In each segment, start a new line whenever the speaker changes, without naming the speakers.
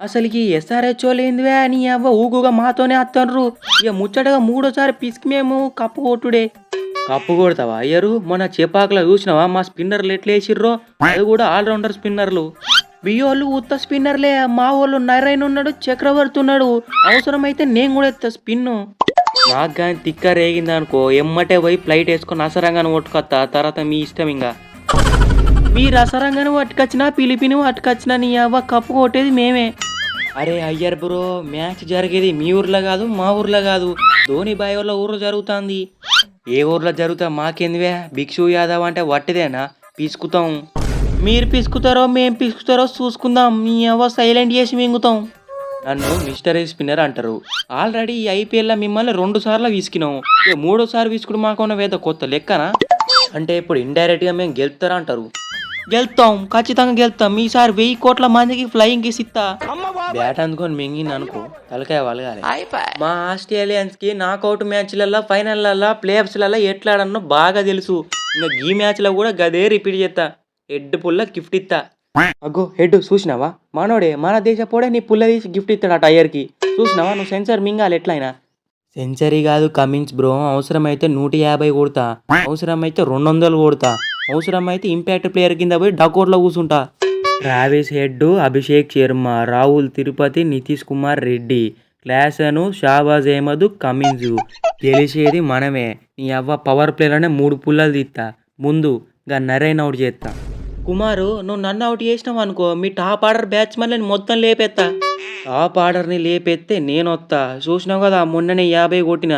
అసలుకి ఎస్ఆర్హెచ్ఓ లేనివే అని అవ్వ ఊగుగా మాతోనే అత్తన్రు ఇక ముచ్చటగా మూడోసారి పిసికి మేము కప్పు కొట్టుడే. కప్పు కొడతావా అయ్యరు? మన చేపాకలో చూసినావా? మా స్పిన్నర్లు ఎట్లా వేసిర్రో? అది కూడా ఆల్రౌండర్ స్పిన్నర్లు. బియ్యోళ్ళు ఉత్త స్పిన్నర్లే మా వాళ్ళు నరైన్ ఉన్నాడు చక్రవర్తి ఉన్నాడు. అవసరమైతే నేను కూడా ఎత్తా స్పిన్ను. నాకు కానీ తిక్క రేగింది అనుకో ఎమ్మటే పోయి ఫ్లైట్ వేసుకొని అసరంగాను కొట్టుకొస్తా తర్వాత మీ ఇష్టం ఇంకా మీరు అసరంగాను పట్టుకొచ్చినా పిలిపిని పట్టుకొచ్చినా నీ అవ్వ కప్పు కొట్టేది మేమే. అరే అయ్యర్ బ్రో మ్యాచ్ జరిగేది మీ ఊర్లో కాదు మా ఊర్లో కాదు. ధోని బాయ్ వాళ్ళ ఊర్లో జరుగుతుంది. ఏ ఊర్లో జరుగుతా మాకేందివే? భిక్షు యాదవ్ అంటే వట్టిదేనా? పిసుకుతాం. మీరు పిసుకుతారో మేము పిసుకుతారో చూసుకుందాం. మీ అవ్వ సైలెంట్ చేసి మింగుతాం. నన్ను మిస్టరీ స్పిన్నర్ అంటారు. ఆల్రెడీ ఈ ఐపీఎల్లో మిమ్మల్ని రెండు సార్లు విసికినాం. ఇక మూడోసారి విసుకుడు మాకున్న వేద కొత్త లెక్కనా? అంటే ఇప్పుడు ఇండైరెక్ట్గా మేము గెలుతారా అంటారు. గెలుతాం ఖచ్చితంగా గెలుతాం. ఈసారి వెయ్యి కోట్ల మందికి ఫ్లయింగ్ కిస్ ఇస్తా బ్యాట్ అందుకొని మింగింది అనుకో తలకాయ వలగాలి. మా ఆస్ట్రేలియన్స్కి నాకౌట్ మ్యాచ్లలో ఫైనల్లలో ప్లేఆఫ్స్లలో ఎట్లా ఆడన్నో బాగా తెలుసు. ఇంకా ఈ మ్యాచ్లో కూడా గదే రిపీట్ చేస్తా హెడ్ పుల్ల గిఫ్ట్ ఇస్తా అగ్గో హెడ్ చూసినావా? మనోడే మన దేశ పోడే నీ పుల్ల తీసి గిఫ్ట్ ఇస్తాడు ఆ టైర్కి? చూసినావా? నువ్వు సెన్సర్ మింగాలి ఎట్లయినా. సెంచరీ కాదు కమింగ్స్ బ్రో. అవసరమైతే నూట యాభై కొడతా. అవసరమైతే రెండు వందలు కొడతా. అవసరమైతే ఇంపాక్ట్ ప్లేయర్ కింద పోయి డకోట్లో కూర్చుంటా Travis Head Abhishek Sharma Rahul Tripathi Nitish Kumar Reddy క్లాసను Shahbaz Ahmed Cummins గెలిచేది మనమే. నీ అవ్వ పవర్ ప్లేలోనే మూడు పుల్లలు తీస్తా. ముందు గా నరైన్ అవుట్ చేస్తా. కుమారు నువ్వు నన్ను అవుట్ చేసినావు అనుకో మీ టాప్ ఆర్డర్ బ్యాట్స్మెన్ నేను మొత్తం లేపేస్తా టాప్ ఆర్డర్ని లేపెత్తే నేను వస్తా చూసినావు కదా మొన్ననే యాభై కొట్టిన.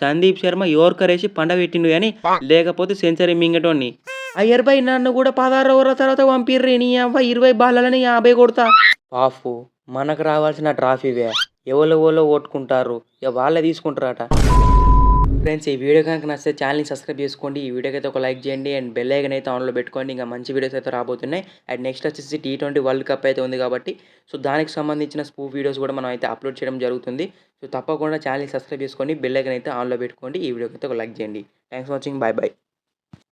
సందీప్ శర్మ యోర్కర్ వేసి పండబెట్టిండు కానీ లేకపోతే సెంచరీ మింగటోని అయ్యర్ బై నన్ను కూడా పదహారు ఓవర్ల తర్వాత పంపిర్రి. నీ అవ్వ ఇరవై బాలని యాభై కొడతా. పాఫు మనకు రావాల్సిన ట్రాఫీవే ఎవరు ఎవరో ఓట్టుకుంటారు? ఇక వాళ్ళే తీసుకుంటారట. ఫ్రెండ్స్ ఈ వీడియో కనుక నచ్చితే ఛానల్ని సబ్స్క్రైబ్ చేసుకోండి. ఈ వీడియోకి అయితే ఒక లైక్ చేయండి. అండ్ బెల్ ఐకన్ అయితే ఆన్లో పెట్టుకోండి. ఇంకా మంచి వీడియోస్ అయితే రాబోతున్నాయి. అండ్ నెక్స్ట్ వచ్చేసి టీ ట్వంటీ వరల్డ్ కప్ అయితే ఉంది కాబట్టి సో దానికి సంబంధించిన స్పూ వీడియోస్ కూడా మనం అయితే అప్లోడ్ చేయడం జరుగుతుంది. సో తప్పకుండా ఛానల్ని సబ్స్క్రైబ్ చేసుకోండి. బెల్ ఐకన్ అయితే ఆన్లో పెట్టుకోండి. ఈ వీడియోకి అయితే ఒక లైక్ చేయండి. Thanks for watching. Bye bye